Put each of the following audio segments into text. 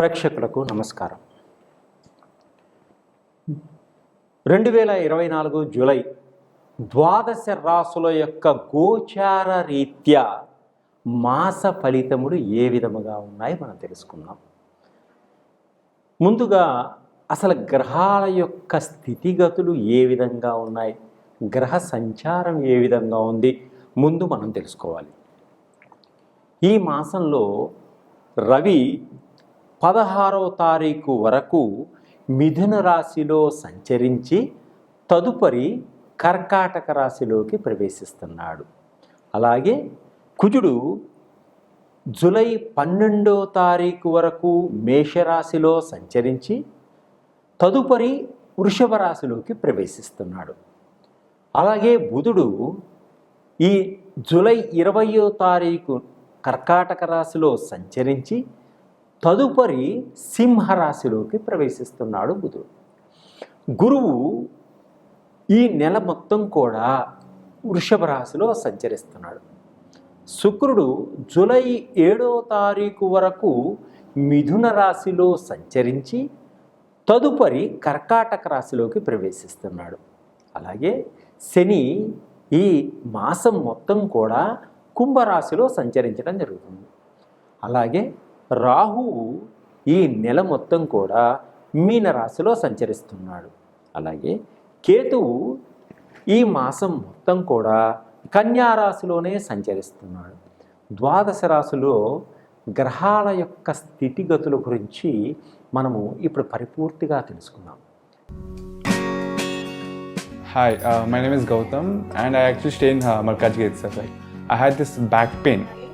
ప్రేక్షకులకు నమస్కారం. రెండు వేల ఇరవై నాలుగు జూలై ద్వాదశ రాసుల యొక్క గోచార రీత్యా మాస ఫలితములు ఏ విధముగా ఉన్నాయి మనం తెలుసుకుందాం. ముందుగా అసలు గ్రహాల యొక్క స్థితిగతులు ఏ విధంగా ఉన్నాయి? గ్రహ సంచారం ఏ విధంగా ఉంది? ముందు మనం తెలుసుకోవాలి. ఈ మాసంలో రవి పదహారవ తారీఖు వరకు మిథున రాశిలో సంచరించి తదుపరి కర్కాటక రాశిలోకి ప్రవేశిస్తున్నాడు. అలాగే కుజుడు జులై పన్నెండో తారీఖు వరకు మేషరాశిలో సంచరించి తదుపరి వృషభ రాశిలోకి ప్రవేశిస్తున్నాడు. అలాగే బుధుడు ఈ జులై ఇరవయో తారీఖు కర్కాటక రాశిలో సంచరించి తదుపరి సింహరాశిలోకి ప్రవేశిస్తున్నాడు బుధుడు. గురువు ఈ నెల మొత్తం కూడా వృషభ రాశిలో సంచరిస్తున్నాడు. శుక్రుడు జూలై ఏడో తారీఖు వరకు మిథున రాశిలో సంచరించి తదుపరి కర్కాటక రాశిలోకి ప్రవేశిస్తున్నాడు. అలాగే శని ఈ మాసం మొత్తం కూడా కుంభరాశిలో సంచరించడం జరుగుతుంది. అలాగే రాహువు ఈ నెల మొత్తం కూడా మీనరాశిలో సంచరిస్తున్నాడు. అలాగే కేతువు ఈ మాసం మొత్తం కూడా కన్యారాశిలోనే సంచరిస్తున్నాడు. ద్వాదశ రాశిలో గ్రహాల యొక్క స్థితిగతుల గురించి మనము ఇప్పుడు పరిపూర్తిగా తెలుసుకుందాం. Hi my name is Gautam and I actually stay in Markaz gate sir I had this back pain.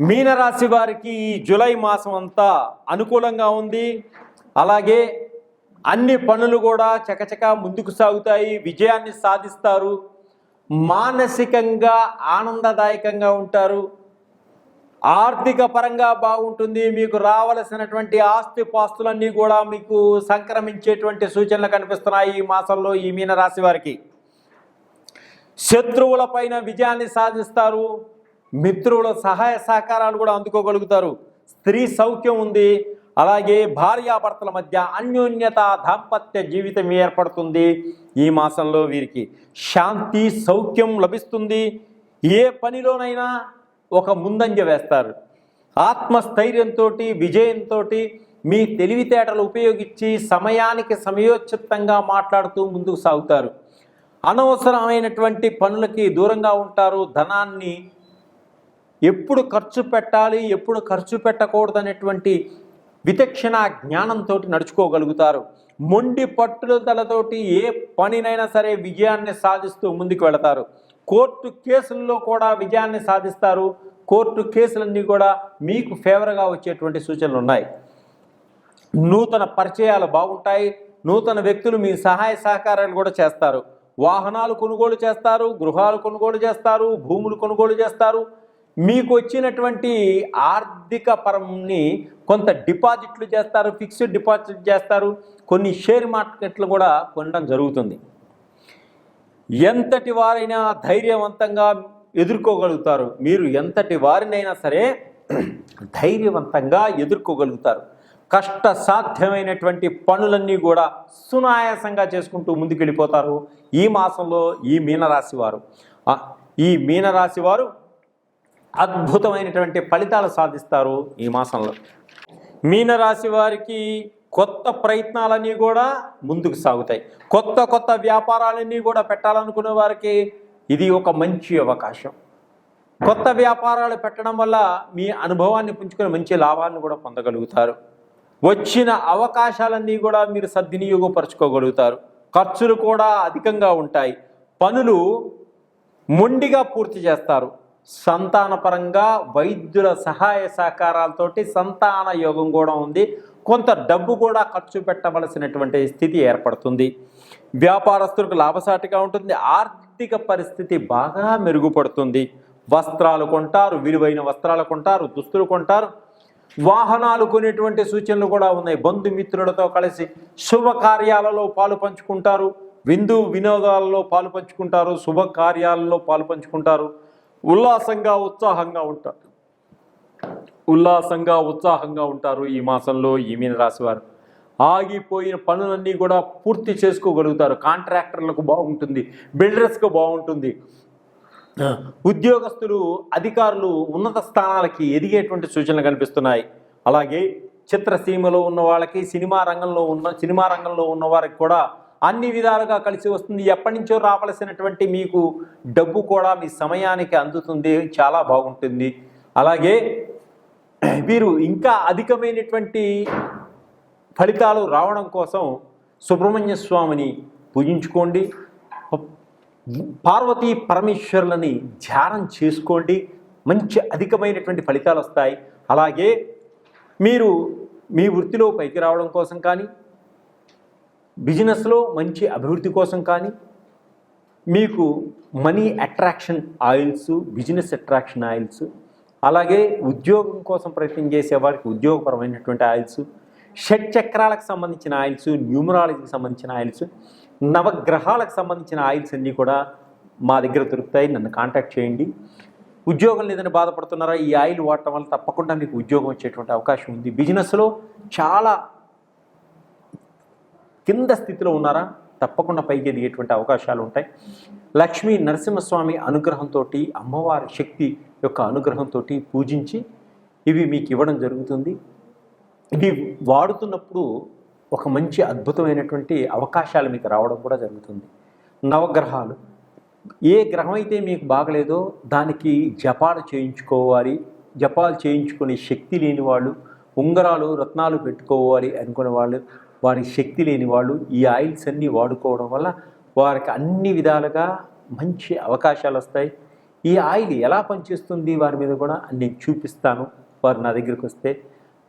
మీనరాశి వారికి ఈ జూలై మాసం అంతా అనుకూలంగా ఉంది. అలాగే అన్ని పనులు కూడా చకచక ముందుకు సాగుతాయి. విజయాన్ని సాధిస్తారు. మానసికంగా ఆనందదాయకంగా ఉంటారు. ఆర్థిక పరంగా బాగుంటుంది. మీకు రావలసినటువంటి ఆస్తి పాస్తులన్నీ కూడా మీకు సంక్రమించేటువంటి సూచనలు కనిపిస్తున్నాయి ఈ మాసంలో ఈ మీనరాశి వారికి. శత్రువుల పైన విజయాన్ని సాధిస్తారు. మిత్రుల సహాయ సహకారాలు కూడా అందుకోగలుగుతారు. స్త్రీ సౌఖ్యం ఉంది. అలాగే భార్యాభర్తల మధ్య అన్యోన్యత దాంపత్య జీవితం ఏర్పడుతుంది ఈ మాసంలో వీరికి. శాంతి సౌఖ్యం లభిస్తుంది. ఏ పనిలోనైనా ఒక ముందంజ వేస్తారు. ఆత్మస్థైర్యంతో విజయంతో మీ తెలివితేటలు ఉపయోగించి సమయానికి సమయోచితంగా మాట్లాడుతూ ముందుకు సాగుతారు. అనవసరమైనటువంటి పనులకి దూరంగా ఉంటారు. ధనాన్ని ఎప్పుడు ఖర్చు పెట్టాలి ఎప్పుడు ఖర్చు పెట్టకూడదు అనేటువంటి విచక్షణ జ్ఞానంతో నడుచుకోగలుగుతారు. మొండి పట్టుదలతోటి ఏ పనినైనా సరే విజయాన్ని సాధిస్తూ ముందుకు వెళతారు. కోర్టు కేసుల్లో కూడా విజయాన్ని సాధిస్తారు. కోర్టు కేసులన్నీ కూడా మీకు ఫేవర్గా వచ్చేటువంటి సూచనలు ఉన్నాయి. నూతన పరిచయాలు బాగుంటాయి. నూతన వ్యక్తులు మీ సహాయ సహకారాలు కూడా చేస్తారు. వాహనాలు కొనుగోలు చేస్తారు గృహాలు కొనుగోలు చేస్తారు భూములు కొనుగోలు చేస్తారు. మీకు వచ్చినటువంటి ఆర్థిక పరంని కొంత డిపాజిట్లు చేస్తారు ఫిక్స్డ్ డిపాజిట్ చేస్తారు. కొన్ని షేర్ మార్కెట్లు కూడా కొనడం జరుగుతుంది. ఎంతటి వారైనా ధైర్యవంతంగా ఎదుర్కోగలుగుతారు. మీరు ఎంతటి వారినైనా సరే ధైర్యవంతంగా ఎదుర్కోగలుగుతారు. కష్ట సాధ్యమైనటువంటి పనులన్నీ కూడా సునాయాసంగా చేసుకుంటూ ముందుకెళ్ళిపోతారు. ఈ మాసంలో ఈ మీనరాశి వారు. ఈ మీనరాశి వారు అద్భుతమైనటువంటి ఫలితాలు సాధిస్తారు ఈ మాసంలో. మీనరాశి వారికి కొత్త ప్రయత్నాలన్నీ కూడా ముందుకు సాగుతాయి. కొత్త కొత్త వ్యాపారాలన్నీ కూడా పెట్టాలనుకునే వారికి ఇది ఒక మంచి అవకాశం. కొత్త వ్యాపారాలు పెట్టడం వల్ల మీ అనుభవాన్ని పుంజుకొని మంచి లాభాలను కూడా పొందగలుగుతారు. వచ్చిన అవకాశాలన్నీ కూడా మీరు సద్వినియోగపరచుకోగలుగుతారు. ఖర్చులు కూడా అధికంగా ఉంటాయి. పనులు మొండిగా పూర్తి చేస్తారు. సంతానపరంగా వైద్యుల సహాయ సహకారాలతోటి సంతాన యోగం కూడా ఉంది. కొంత డబ్బు కూడా ఖర్చు పెట్టవలసినటువంటి స్థితి ఏర్పడుతుంది. వ్యాపారస్తులకు లాభసాటిగా ఉంటుంది. ఆర్థిక పరిస్థితి బాగా మెరుగుపడుతుంది. వస్త్రాలు కొంటారు విలువైన వస్త్రాలు కొంటారు దుస్తులు కొంటారు. వాహనాలు కొనేటువంటి సూచనలు కూడా ఉన్నాయి. బంధుమిత్రులతో కలిసి శుభకార్యాలలో పాలు పంచుకుంటారు. విందు వినోదాలలో పాలు పంచుకుంటారు. శుభకార్యాలలో పాలు పంచుకుంటారు. ఉల్లాసంగా ఉత్సాహంగా ఉంటారు. ఉల్లాసంగా ఉత్సాహంగా ఉంటారు ఈ మాసంలో ఈ మీన రాశి వారు. ఆగిపోయిన పనులన్నీ కూడా పూర్తి చేసుకోగలుగుతారు. కాంట్రాక్టర్లకు బాగుంటుంది బిల్డర్స్కు బాగుంటుంది. ఉద్యోగస్తులు అధికారులు ఉన్నత స్థానాలకి ఎదిగేటువంటి సూచనలు కనిపిస్తున్నాయి. అలాగే చిత్రసీమలో ఉన్న వాళ్ళకి సినిమా రంగంలో ఉన్న సినిమా రంగంలో ఉన్న వారికి కూడా అన్ని విధాలుగా కలిసి వస్తుంది. ఎప్పటి నుంచో రావలసినటువంటి మీకు డబ్బు కూడా మీ సమయానికి అందుతుంది. చాలా బాగుంటుంది. అలాగే మీరు ఇంకా అధికమైనటువంటి ఫలితాలు రావడం కోసం సుబ్రహ్మణ్య స్వామిని పూజించుకోండి. పార్వతీ పరమేశ్వరులని ధ్యానం చేసుకోండి. మంచి అధికమైనటువంటి ఫలితాలు వస్తాయి. అలాగే మీరు మీ వృత్తిలో పైకి రావడం కోసం కానీ బిజినెస్లో మంచి అభివృద్ధి కోసం కానీ మీకు money attraction oils business attraction oils అలాగే ఉద్యోగం కోసం ప్రయత్నం చేసే వారికి ఉద్యోగపరమైనటువంటి ఆయిల్స్ షట్ చక్రాలకు సంబంధించిన ఆయిల్స్ న్యూమరాలజీకి సంబంధించిన ఆయిల్స్ నవగ్రహాలకు సంబంధించిన ఆయిల్స్ అన్నీ కూడా మా దగ్గర దొరుకుతాయి. నన్ను కాంటాక్ట్ చేయండి. ఉద్యోగం లేదని బాధపడుతున్నారా? ఈ ఆయిల్ వాడటం వల్ల తప్పకుండా మీకు ఉద్యోగం వచ్చేటువంటి అవకాశం ఉంది. బిజినెస్లో చాలా కింద స్థితిలో ఉన్నారా? తప్పకుండా పైకి ఎదిగేటువంటి అవకాశాలు ఉంటాయి. లక్ష్మీ నరసింహస్వామి అనుగ్రహంతో అమ్మవారి శక్తి యొక్క అనుగ్రహంతో పూజించి ఇవి మీకు ఇవ్వడం జరుగుతుంది. ఇవి వాడుతున్నప్పుడు ఒక మంచి అద్భుతమైనటువంటి అవకాశాలు మీకు రావడం కూడా జరుగుతుంది. నవగ్రహాలు. ఏ గ్రహం అయితే మీకు బాగలేదో దానికి జపాలు చేయించుకోవాలి. జపాలు చేయించుకునే శక్తి లేని వాళ్ళు ఉంగరాలు రత్నాలు పెట్టుకోవాలి అనుకునే వాళ్ళు వారికి శక్తి లేని వాళ్ళు ఈ ఆయిల్స్ అన్నీ వాడుకోవడం వల్ల వారికి అన్ని విధాలుగా మంచి అవకాశాలు వస్తాయి. ఈ ఆయిల్ ఎలా పనిచేస్తుంది వారి మీద కూడా నేను చూపిస్తాను. వారు నా దగ్గరికి వస్తే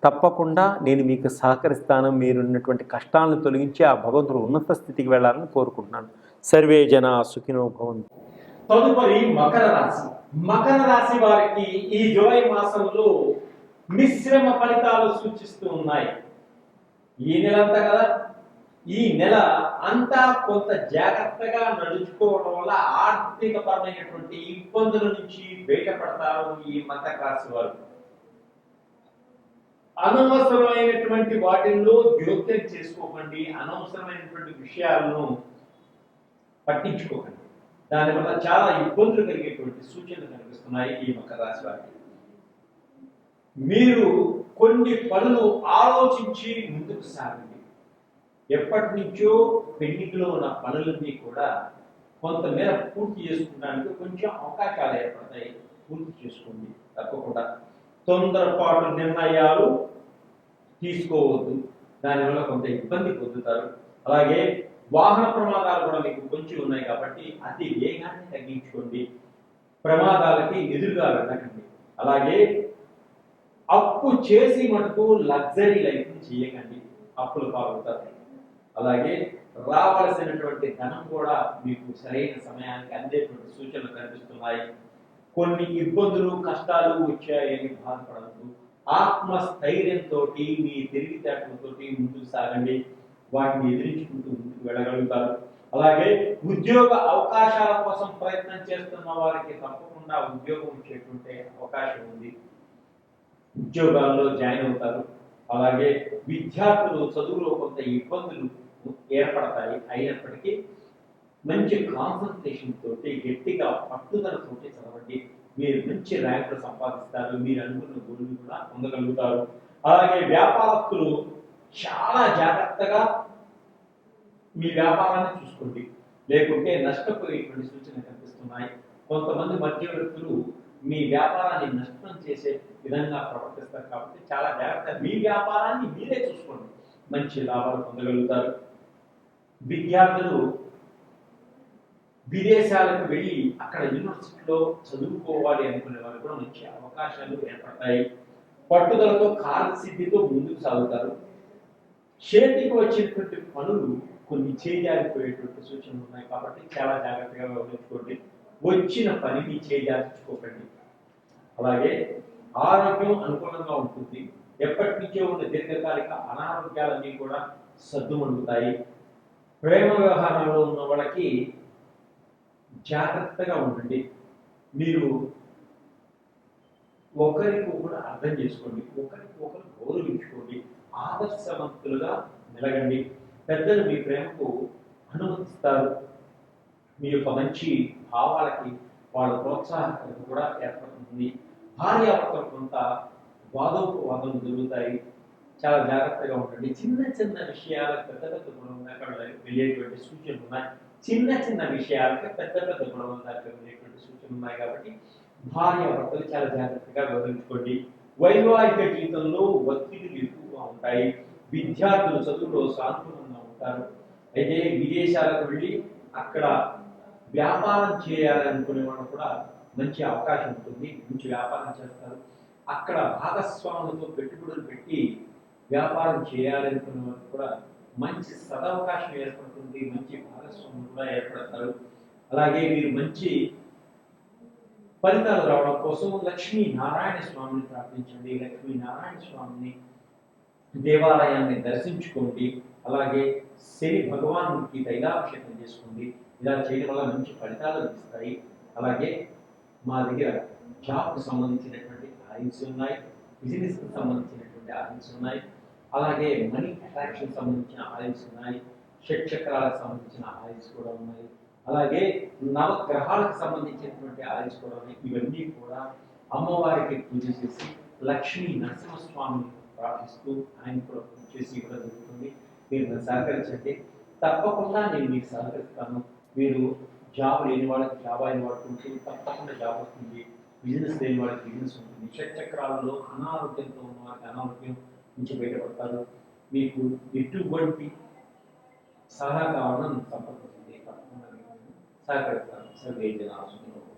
తప్పకుండా నేను మీకు సహకరిస్తాను. మీరున్నటువంటి కష్టాలను తొలగించి ఆ భగవంతుడు ఉన్నత స్థితికి వెళ్ళాలని కోరుకుంటున్నాను. సర్వే జన సుఖినో భవంతు. తదుపరి మకర రాశి. మకర రాశి వారికి ఈ జూలై మాసంలో మిశ్రమ ఫలితాలు సూచిస్తూ ఉన్నాయి. ఈ నెల అంతా కదా? ఈ నెల అంతా కొంత జాగ్రత్తగా నడుచుకోవడం వల్ల ఆర్థిక పరమైనటువంటి ఇబ్బందుల నుంచి బయటపడతారు ఈ మత రాశి వారు. అనవసరమైనటువంటి వాటిల్లో జోక్యం చేసుకోకండి అనవసరమైనటువంటి విషయాలను పట్టించుకోకండి. దానివల్ల చాలా ఇబ్బందులు కలిగేటువంటి సూచనలు కనిపిస్తున్నాయి ఈ మకర రాశి వారికి. మీరు కొన్ని పనులు ఆలోచించి ముందుకు సాగండి. ఎప్పటి నుంచో పెండింగ్లో ఉన్న పనులన్నీ కూడా కొంతమేర పూర్తి చేసుకోవడానికి కొంచెం అవకాశాలు ఏర్పడతాయి. పూర్తి చేసుకోండి. తప్పకుండా. తొందరపాటు నిర్ణయాలు తీసుకోవద్దు. దానివల్ల కొంత ఇబ్బంది పొందుతారు. అలాగే వాహన ప్రమాదాలు కూడా మీకు కొంచెం ఉన్నాయి కాబట్టి అతి వేగాన్ని తగ్గించుకోండి. ప్రమాదాలకి ఎదురుగా వెళ్ళకండి. అలాగే అప్పు చేసి మటుకు లగ్జరీ లైఫ్ చేయకండి. అప్పులు పాల్గొతారు అలాగే రావాల్సినటువంటి ధనం కూడా మీకు సరైన సమయానికి అందేటువంటి సూచనలు కనిపిస్తున్నాయి. కొన్ని ఇబ్బందులు కష్టాలు వచ్చాయని బాధపడద్దు. ఆత్మస్థైర్యంతో మీ తెలివితేటలతో ముందుకు సాగండి. వాటిని ఎదిరించుకుంటూ ముందుకు వెళ్ళగలుగుతారు. అలాగే ఉద్యోగ అవకాశాల కోసం ప్రయత్నం చేస్తున్న వారికి తప్పకుండా ఉద్యోగం ఇచ్చేటువంటి అవకాశం ఉంది. ఉద్యోగాల్లో జాయిన్ అవుతారు. అలాగే విద్యార్థులు చదువులో కొంత ఇబ్బందులు ఏర్పడతాయి. అయినప్పటికీ మంచి కాన్సన్ట్రేషన్ తోటి గట్టిగా పట్టుదలతోటి చదవండి. మీరు మంచి ర్యాంకులు సంపాదిస్తారు. మీరు అనుకున్న గోల్ని కూడా పొందగలుగుతారు. అలాగే వ్యాపారస్తులు చాలా జాగ్రత్తగా మీ వ్యాపారాన్ని చూసుకోండి. లేకుంటే నష్టపోయేటువంటి సూచనలు కనిపిస్తున్నాయి. కొంతమంది మధ్యవర్తులు మీ వ్యాపారాన్ని నష్టం చేసే విధంగా ప్రవర్తిస్తారు కాబట్టి చాలా జాగ్రత్త మీ వ్యాపారాన్ని మీరే చూసుకోండి. మంచి లాభాలు పొందగలుగుతారు. విద్యార్థులు విదేశాలకు వెళ్ళి అక్కడ యూనివర్సిటీలో చదువుకోవాలి అనుకునే వారు కూడా మంచి అవకాశాలు ఏర్పడతాయి. పట్టుదలతో కార్యసిద్ధితో ముందుకు సాగుతారు. చేతికి వచ్చినటువంటి పనులు కొన్ని చేయాలిపోయేటువంటి సూచనలు ఉన్నాయి కాబట్టి చాలా జాగ్రత్తగా వ్యవహరించుకోండి వచ్చిన పనిని చేయాల్చుకోకండి అలాగే ఆరోగ్యం అనుకూలంగా ఉంటుంది. ఎప్పటి నుంచో ఉన్న దీర్ఘకాలిక అనారోగ్యాలన్నీ కూడా సద్దుమణుగుతాయి ప్రేమ వ్యవహారంలో ఉన్న వాళ్ళకి జాగ్రత్తగా ఉండండి. మీరు ఒకరికి ఒకరు అర్థం చేసుకోండి. ఒకరికి ఒకరు గౌరవించుకోండి. ఆదర్శవంతులుగా నిలగండి. పెద్దలు మీ ప్రేమకు అనుమతిస్తారు. మీ యొక్క మంచి భావాలకి వాళ్ళ ప్రోత్సాహకత కూడా ఏర్పడుతుంది. భార్యాభర్తలు కొంత వాదోపవాదం జరుగుతాయి. చాలా జాగ్రత్తగా ఉండండి. చిన్న చిన్న విషయాలకు పెద్ద పెద్ద గుణం దాకా వెళ్ళేటువంటి సూచనలు ఉన్నాయి. చిన్న చిన్న విషయాలకు పెద్ద పెద్ద గుణం దాకా వెళ్ళేటువంటి సూచనలు ఉన్నాయి కాబట్టి భార్యాభర్తలు చాలా జాగ్రత్తగా వివరించుకోండి. వైవాహిక జీవితంలో ఒత్తిడిలు ఎక్కువగా ఉంటాయి. విద్యార్థులు చదువులో సానుకూలంగా ఉంటారు. అయితే విదేశాలకు వెళ్ళి అక్కడ వ్యాపారం చేయాలనుకునే వాళ్ళు కూడా మంచి అవకాశం ఉంటుంది. మంచి వ్యాపారం చేస్తారు. అక్కడ భాగస్వాములతో పెట్టుబడులు పెట్టి వ్యాపారం చేయాలనుకునే వాళ్ళు కూడా మంచి సదవకాశం ఏర్పడుతుంది. మంచి భాగస్వాములు కూడా ఏర్పడతారు. అలాగే మీరు మంచి ఫలితాలు రావడం కోసం లక్ష్మీ నారాయణ స్వామిని ప్రార్థించండి. లక్ష్మీ నారాయణ స్వామిని దేవాలయాన్ని దర్శించుకోండి. అలాగే శని భగవానుడికి తైలాభిషేకం చేసుకోండి. ఇలా చేయడం వల్ల మంచి ఫలితాలు లభిస్తాయి అలాగే మా దగ్గర జాబ్కు సంబంధించినటువంటి ఆయిల్స్ ఉన్నాయి బిజినెస్కి సంబంధించినటువంటి ఆయిల్స్ ఉన్నాయి. అలాగే మనీ అట్రాక్షన్ సంబంధించిన ఆయిల్స్ ఉన్నాయి షట్ చక్రాలకు సంబంధించిన ఆయిల్స్ కూడా ఉన్నాయి. అలాగే నవగ్రహాలకు సంబంధించినటువంటి ఆయిల్స్ కూడా ఉన్నాయి. ఇవన్నీ కూడా అమ్మవారికి పూజ చేసి లక్ష్మీ నరసింహస్వామిని ప్రార్థిస్తూ ఆయన కూడా పూజ చేసి ఇవ్వడం జరుగుతుంది. మీరు నన్ను సహకరించండి. తప్పకుండా నేను మీకు సహకరిస్తాను. మీరు జాబ్ లేని వాళ్ళకి జాబ్ అయిన వాళ్ళకి ఉంటుంది తప్పకుండా జాబ్ వస్తుంది. బిజినెస్ లేని వాళ్ళకి బిజినెస్ ఉంటుంది. షట్చక్రాలలో అనారోగ్యంతో ఉన్న వారికి అనారోగ్యం నుంచి బయటపడతారు. మీకు ఎటువంటి సలహా కావాలని సంపర్కించండి తప్పకుండా సహకరిస్తాను సర్వే జనాలు